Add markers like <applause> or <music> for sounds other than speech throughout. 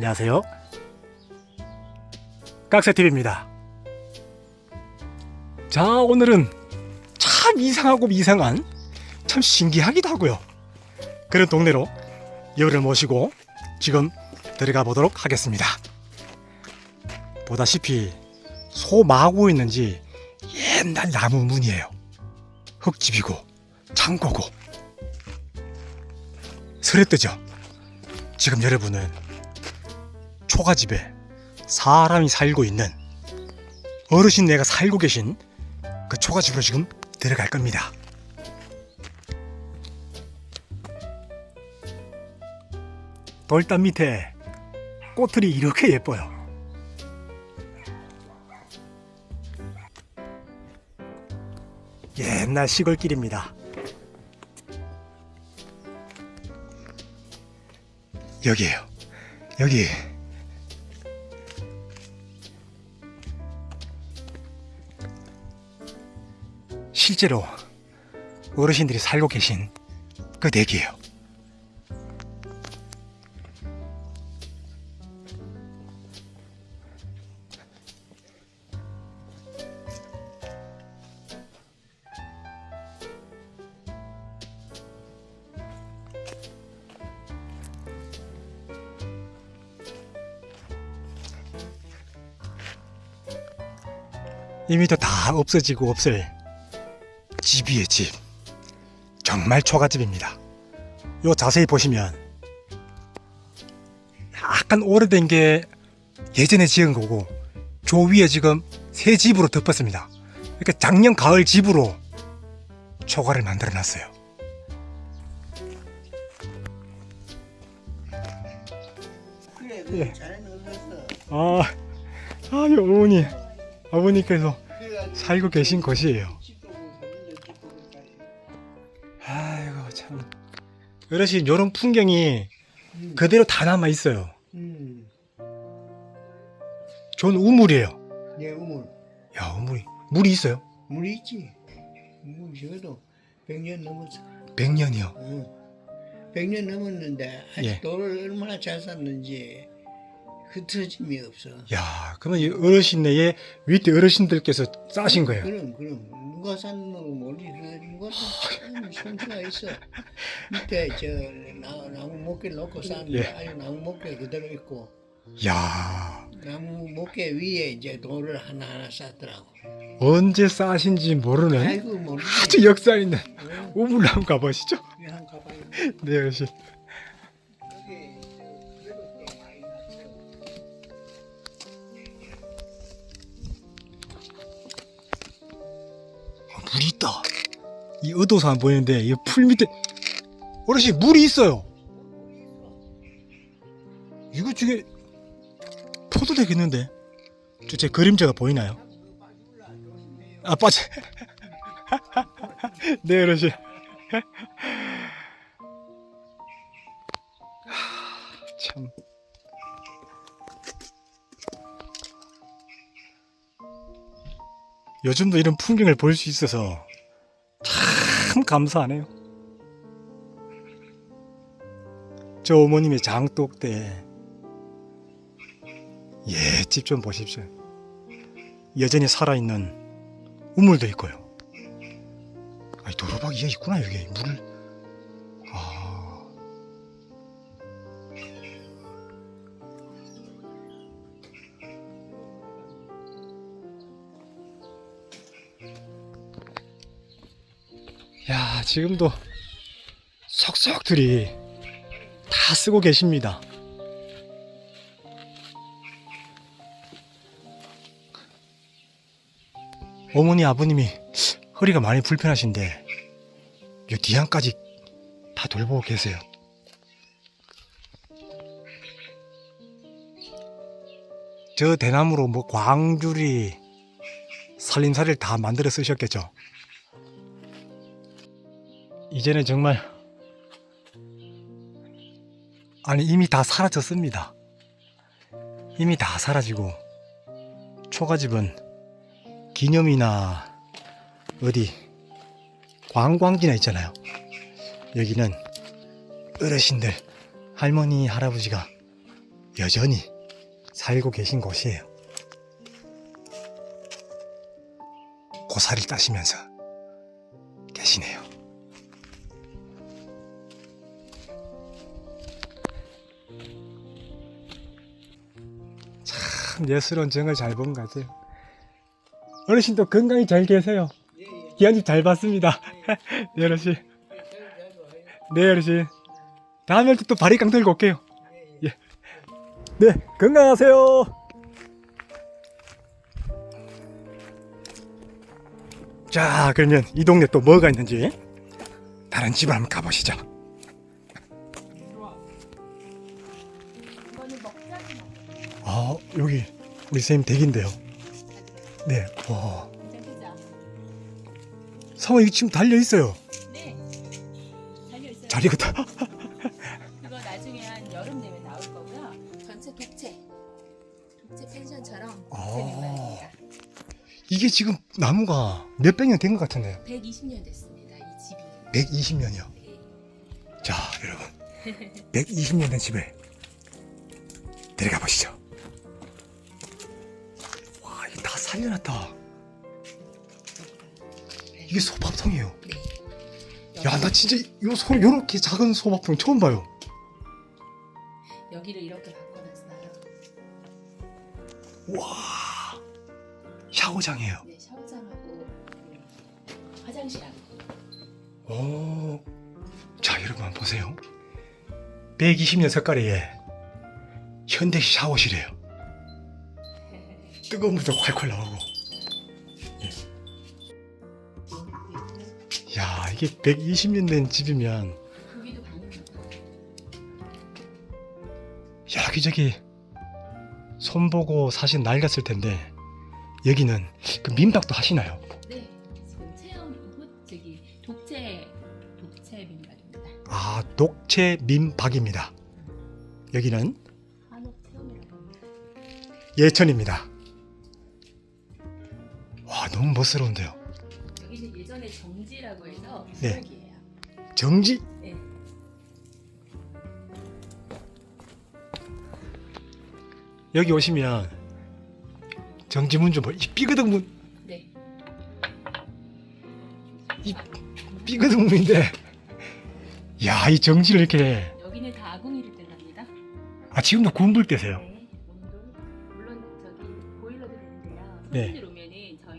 안녕하세요. 깍새TV입니다. 자, 오늘은 참 이상하고 이상한, 참 신기하기도 하고요. 그런 동네로 여를 모시고 지금 들어가 보도록 하겠습니다. 보다시피 소 마구 있는지 옛날 나무 문이에요. 흙집이고 창고고 설에 뜨죠. 지금 여러분은 초가집에 사람이 살고 있는 어르신 네가 살고 계신 그 초가집으로 지금 들어갈 겁니다. 돌담 밑에 꽃들이 이렇게 예뻐요. 옛날 시골길입니다. 여기에요. 여기. 실제로 어르신들이 살고 계신 그 댁이에요. 이미 또다 없어지고 없을 집이에요 집. 정말 초가집입니다. 요 자세히 보시면 약간 오래된 게 예전에 지은 거고 조 위에 지금 새 집으로 덮었습니다. 이렇게 작년 가을 집으로 초가를 만들어 놨어요. 그래 예. 아, 아유 어머니 아버님께서 살고 계신 곳이에요 어르신 요런 풍경이 그대로 다 남아 있어요. 음, 전 우물이에요. 내 우물. 야 우물이 물이 있어요? 물이 있지. 물 적어도 100년 넘었어. 100년이요? 응. 100년 넘었는데 아직 예. 돌을 얼마나 잘 샀는지 흩어짐이 없어. 야 그러면 이 어르신네의 밑에 어르신들께서 싸신 거예요? 그럼 그럼. 누가 샀는 거 모르지 그 누가 산 손수가 있어. <laughs> 밑에 저 나, 나무 목재 놓고 쌌는데 예. 아주 나무 목재 그대로 있고. 야. 나무 목재 위에 이제 돌을 하나 하나 쌌더라고. 언제 싸신지 모르는 아이고 아주 역사 있는 한번 가보시죠. 가봐요. 네 어르신 물이 있다. 이 의도서 안 보이는데 이 풀 밑에 어르신 물이 있어요. 이거 중에 포도 되겠는데? 저제 그림자가 보이나요? 아 빠져. <laughs> 네 어르신. <laughs> 하, 참 요즘도 이런 풍경을 볼 수 있어서 참 감사하네요. 저 어머님의 장독대 예, 집 좀 보십시오. 여전히 살아있는 우물도 있고요. 아니 도로박 이게 있구나 여기 물을 야, 지금도 석석들이 다 쓰고 계십니다. 어머니, 아버님이 허리가 많이 불편하신데, 요 뒤안까지 다 돌보고 계세요. 저 대나무로 뭐 광주리, 살림살이를 다 만들어 쓰셨겠죠. 이제는 정말 아니 이미 다 사라졌습니다. 이미 다 사라지고 초가집은 기념이나 어디 관광지나 있잖아요. 여기는 어르신들 할머니 할아버지가 여전히 살고 계신 곳이에요. 고사를 따시면서 계시네요. 참 예스러운 정을 잘 본 것 같아요. 어르신도 건강히 잘 계세요. 기한집 잘 봤습니다. <laughs> 네, 어르신. 네, 어르신. 다음에 또 바리깡 들고 올게요. 예, 예. 네, 건강하세요. 자, 그러면 이 동네 또 뭐가 있는지 다른 집을 한번 가보시죠. 여기 우리 선생님 댁인데요. 네, 와, 괜찮겠죠? 상어 이거 지금 달려 있어요. 네. 달려 있어요. 잘 익었다. 그거 나중에 한 여름 되면 나올 거고요. 전체 독채. 독채 펜션처럼 아. 이게 지금 나무가 몇백 년 된 것 같은데요. 120년 됐습니다. 이 집이. 120년이요. 네. 자, 여러분. 120년 된 집에 들어가 보시죠. 살려놨다. 이게 소밥통이에요. 네. 야, 나 진짜 요 소, 요렇게 작은 소밥통 처음 봐요. 여기를 이렇게 바꿔놨어요. 와, 샤워장이에요. 네, 샤워장하고 그 화장실하고. 오, 자, 여러분 한번 보세요. 120년 석가래에 현대식 샤워실이에요. 뜨거운 물도 콸콸 나오고. 예. 야, 이게 120년 된 집이면. 여기저기 손보고 사실 낡았을 텐데 여기는 그 민박도 하시나요? 네. 체험 저기 독채 독채 민박입니다. 아. 여기는 한옥 체험이라고 합니다. 예천입니다. 와, 너무 멋스러운데요. 여기는 예전에 정지라고 해서 네. 구역이에요. 정지 네. 여기 오시면 정지문 좀 봐. 이 삐그덕 문, 네. 삐그덕 문인데. 야, 이 정지를 이렇게. 여기는 다 아궁이를 떼납니다. 아, 지금도 군불 때세요. 네. 물론 저기 보일러도 되는데요. 네. 손님들 오면은 저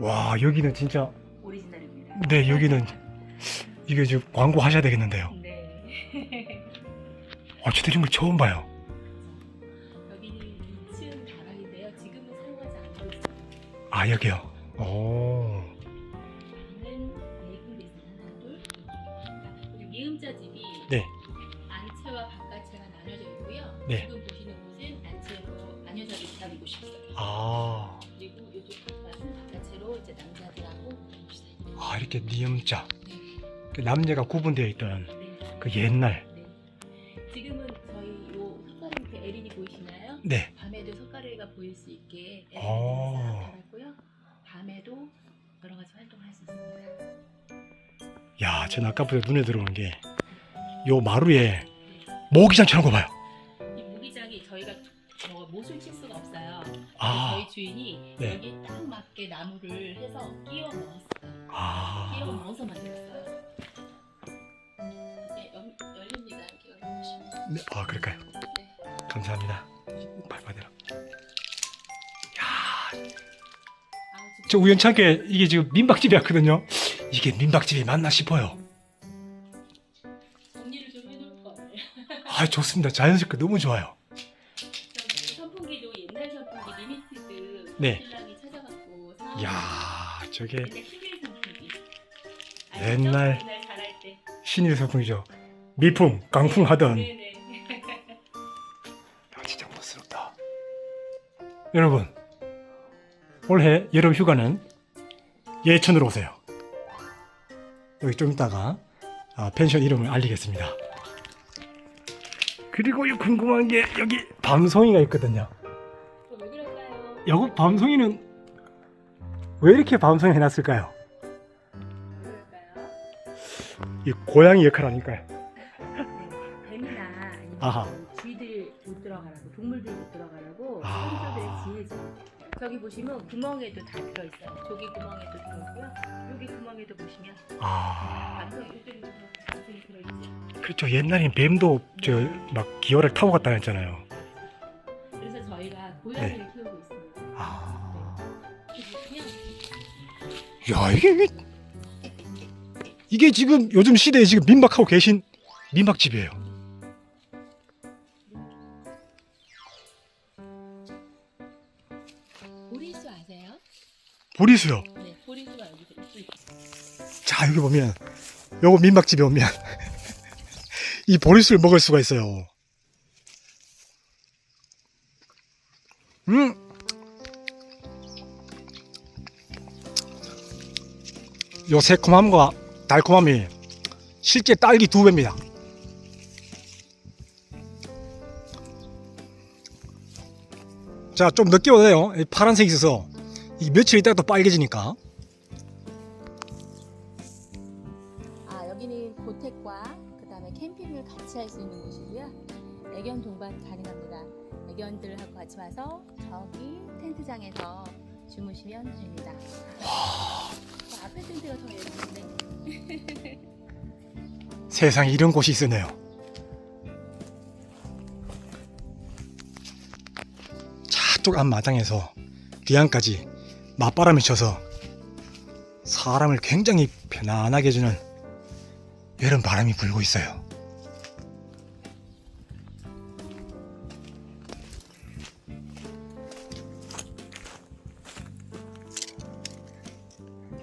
와, 여기는 진짜. 오리지널입니다. 네, 여기는 이게 지금 광고 하셔야 되겠는데요. 네. 아, 저 이런 걸 처음 봐요. 여기는 2층 다락인데요. 지금은 사용하지 않고 있습니다. 아, 여기요. 오. 방은. 그리고 미음자 집이 네. 안채와 바깥채가 나눠져 있고요. 네. 지금 보시는 곳은 안채로 있다는 곳이 있어요. 아, 그리고 이쪽 바깥채로 이제 남자들하고. 아 이렇게 니음자. 네. 그 남녀가 구분되어 있던 네. 그 옛날. 네. 지금은 저희 요 석가래 밑에 에린이 보이시나요? 네. 밤에도 석가래가 보일 수 있게 아. 에린을 싹 달았고요. 밤에도 여러 가지 활동을 할 수 있습니다. 야, 전 아까부터 눈에 들어오는 게 요 마루에 모기장처럼 거 봐요. 이 무기장이 저희가 뭐 못을 칠 수가 없어요. 주인이 네. 여기 딱 맞게 나무를 해서 끼워 넣었어요. 끼워 아. 넣어서 만들었어요. 이제 열, 열립니다. 이렇게 열어보시면. 네. 아, 그럴까요? 네. 감사합니다. 야, 아우, 진짜 저 우연찮게 이게 지금 민박집이었거든요. 이게 민박집이 맞나 싶어요. 정리를 좀 해놓을 거예요. 아, 좋습니다. 자연스럽게 너무 좋아요. 네. 신랑이 찾아갖고 사. 야, 저게 옛날 신일 선풍기. 옛날- 옛날 잘할 때. 신일 소풍이죠. 미풍, 강풍 하던. 네네. <laughs> 야, 진짜 멋스럽다. 여러분, 올해 여름 휴가는 예천으로 오세요. 여기 좀 이따가 아, 펜션 이름을 알리겠습니다. 그리고 이 궁금한 게 여기 밤송이가 있거든요. 여기 밤송이는 왜 이렇게 밤송이 해놨을까요? 이 고양이 역할 아닐까요? 뱀이나 아니면 아하. 쥐들 못 들어가라고 동물들 못 들어가라고 아. 선조들의 지혜죠. 저기 보시면 구멍에도 다 들어있어요. 저기 구멍에도 들어있고요. 여기 구멍에도 보시면 아 방송 방송이 들어있죠. 그렇죠 옛날엔 뱀도 저 막 기어를 타고 갔다 했잖아요 야 이게 이게, 지금 요즘 시대에 지금 민박하고 계신 민박집이에요. 보리수 아세요? 보리수요. 네, 보리수가 여기 있어요. 자 여기 보면 요거 민박집에 오면 <laughs> 이 보리수를 먹을 수가 있어요. 요 새콤함과 달콤함이 실제 딸기 두 배입니다. 자, 좀 늦게 오네요. 이 파란색이 있어서 이 며칠 있다가 또 빨개지니까. 아 여기는 고택과 그다음에 캠핑을 같이 할 수 있는 곳이고요. 애견 동반 가능합니다. 애견들하고 같이 와서 저기 텐트장에서 주무시면 됩니다. 저 앞에 텐트가 더 예쁜데. <laughs> 세상에 이런 곳이 있었네요. 저쪽 앞마당에서 뒤안까지 맞바람이 쳐서 사람을 굉장히 편안하게 해주는 여름 바람이 불고 있어요.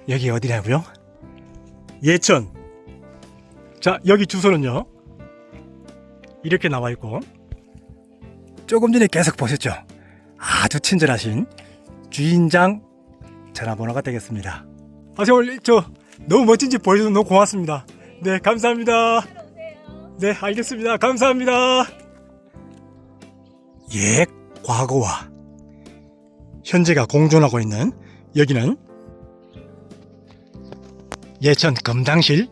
여기 어디냐고요? 예천. 자, 여기 주소는요. 이렇게 나와 있고 조금 전에 계속 보셨죠? 아주 친절하신 주인장 전화번호가 되겠습니다. 아, 저 저 너무 멋진 집 보여줘서 너무 고맙습니다. 네, 감사합니다. 네, 알겠습니다. 감사합니다. 옛 과거와 현재가 공존하고 있는 여기는 예천 금당실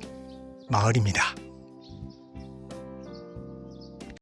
마을입니다.